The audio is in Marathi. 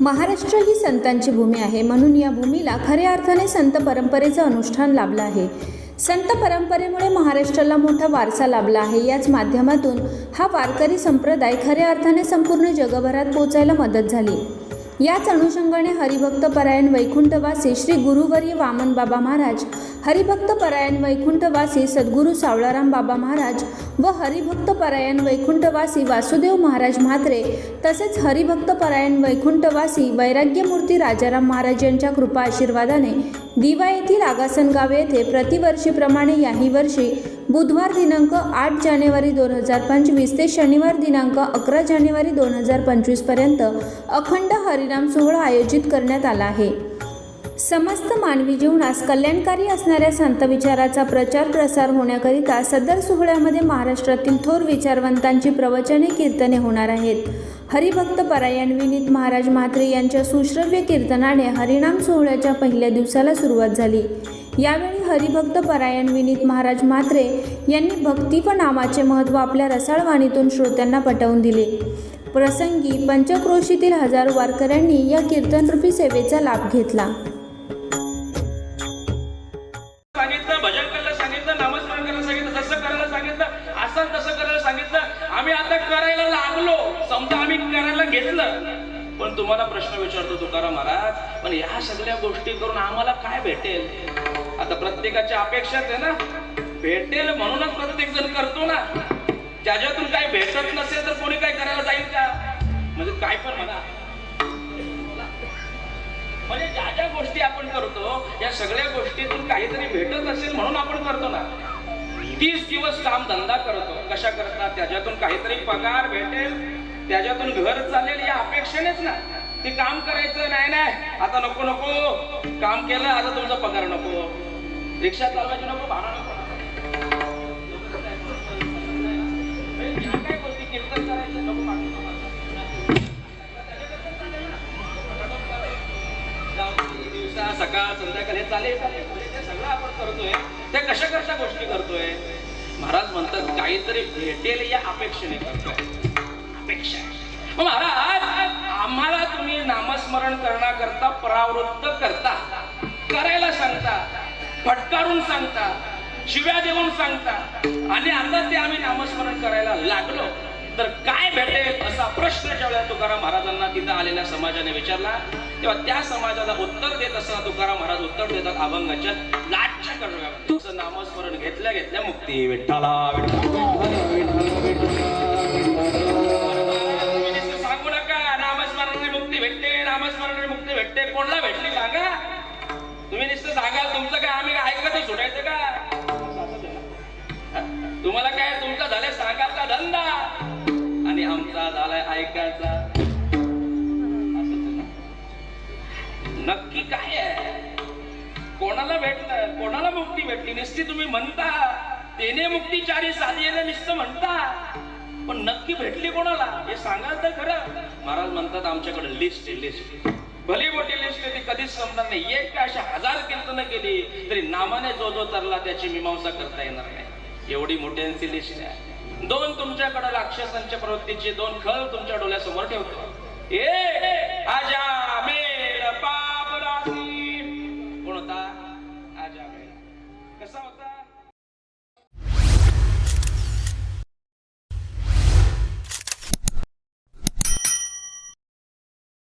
महाराष्ट्र ही संतांची भूमी आहे. म्हणून या भूमीला खऱ्या अर्थाने संत परंपरेचं अनुष्ठान लाभलं आहे. संत परंपरेमुळे महाराष्ट्राला मोठा वारसा लाभला आहे. याच माध्यमातून हा वारकरी संप्रदाय खऱ्या अर्थाने संपूर्ण जगभरात पोचायला मदत झाली. याच अनुषंगाने हरिभक्त परायण वैकुंठवासी श्री गुरुवरी वामन बाबा महाराज हरिभक्त परायण वैकुंठवासी सद्गुरू सावळाराम बाबा महाराज व हरिभक्त परायण वैकुंठवासी वासुदेव महाराज म्हात्रे तसेच हरिभक्त परायण वैकुंठवासी वैराग्यमूर्ती राजाराम महाराज यांच्या कृपा आशीर्वादाने दिवा येथील आगासन गाव येथे प्रतिवर्षीप्रमाणे याही वर्षी बुधवार दिनांक आठ जानेवारी दोन हजार पंचवीस ते शनिवार दिनांक अकरा जानेवारी दोन हजार पंचवीसपर्यंत अखंड हरिनाम सोहळा आयोजित करण्यात आला आहे. समस्त मानवी जीवनास कल्याणकारी असणाऱ्या संत विचाराचा प्रचार प्रसार होण्याकरिता सदर सोहळ्यामध्ये महाराष्ट्रातील थोर विचारवंतांची प्रवचने कीर्तने होणार आहेत. हरिभक्त परायण विनीत महाराज म्हात्रे यांच्या सुश्रव्य कीर्तनाने हरिनाम सोहळ्याच्या पहिल्या दिवसाला सुरुवात झाली. यावेळी हरिभक्त परायण विनीत महाराज म्हात्रे यांनी भक्ती व नामाचे महत्त्व आपल्या रसाळवाणीतून श्रोत्यांना पटवून दिले. प्रसंगी पंचक्रोशीतील हजारो वारकऱ्यांनी या कीर्तनरूपी सेवेचा लाभ घेतला. आम्ही आता करायला लागलो. समजा आम्ही करायला घेतलं. पण तुम्हाला प्रश्न विचारतो तुकाराम महाराज पण ह्या सगळ्या गोष्टी करून आम्हाला काय भेटेल? आता प्रत्येकाच्या अपेक्षाच आहे ना? भेटेल म्हणूनच प्रत्येक जण करतो ना. ज्याच्यातून काही भेटत नसेल तर कोणी काय करायला जाईल का? म्हणजे काय पण म्हणा. म्हणजे ज्या ज्या गोष्टी आपण करतो या सगळ्या गोष्टीतून काहीतरी भेटत असेल म्हणून आपण करतो ना. तीस दिवस काम धंदा करतो. कशा करता त्याच्यातून काहीतरी पगार भेटेल. त्याच्यातून घर चालेल या अपेक्षेनेच ना. ते काम करायचं नाही नाही. आता नको नको. काम केलं आता तुमचा पगार नको. रिक्षा चालवायची नको भाडा नको. गोष्टी नको. दिवसा सकाळ संध्याकाळ हे चालेल चालेल. ते सगळं आपण करतोय त्या कशा कशा गोष्टी करतोय? महाराज म्हणतात काहीतरी भेटेल या अपेक्षेने करतोय. अपेक्षा महाराज आम्हाला तुम्ही नामस्मरण करण्याकरता परावृत्त करता. करायला सांगता फटकारून सांगता शिव्या देऊन सांगता. आणि आता ते आम्ही नामस्मरण करायला लागलो. तर काय भेटेल असा प्रश्न ज्यावेळेला तुकाराम महाराजांना तिथं आलेल्या समाजाने विचारला तेव्हा त्या समाजाला उत्तर देत असताना तुकाराम महाराज उत्तर देतात अभंगाच्या लाटच्या कडव्या तुझं नामस्मरण घेतल्या घेतल्या मुक्ती विठ्ठला विठ्ठला. मुक्ती भेटली सांगा तुम्ही नुसतं सांगाल तुमचं काय आम्ही काय ऐकत सुटायचं का? तुम्हाला काय तुमचा झालाय सांगायचा धंदा? आणि आमचा झालाय ऐकायचा. नक्की काय आहे? कोणाला भेटलं? कोणाला मुक्ती भेटली? नुसती तुम्ही म्हणता. तेने मुक्ती चारी साधी नुसतं म्हणता. पण नक्की भेटली कोणाला? हे सांगाल तर खरं. महाराज म्हणतात आमच्याकडे लिस्ट आहे लिस्ट भली मोठी लिस्ट ती कधीच संपणार नाही एक का अशा हजार कीर्तनं केली तरी नामाने जो जो तरला त्याची मीमांसा करता येणार नाही. एवढी मोठ्यांची लिस्ट आहे. दोन तुमच्याकडे राक्षसांच्या प्रवृत्तीचे दोन खळ तुमच्या डोळ्यासमोर ठेवतो. ए आजा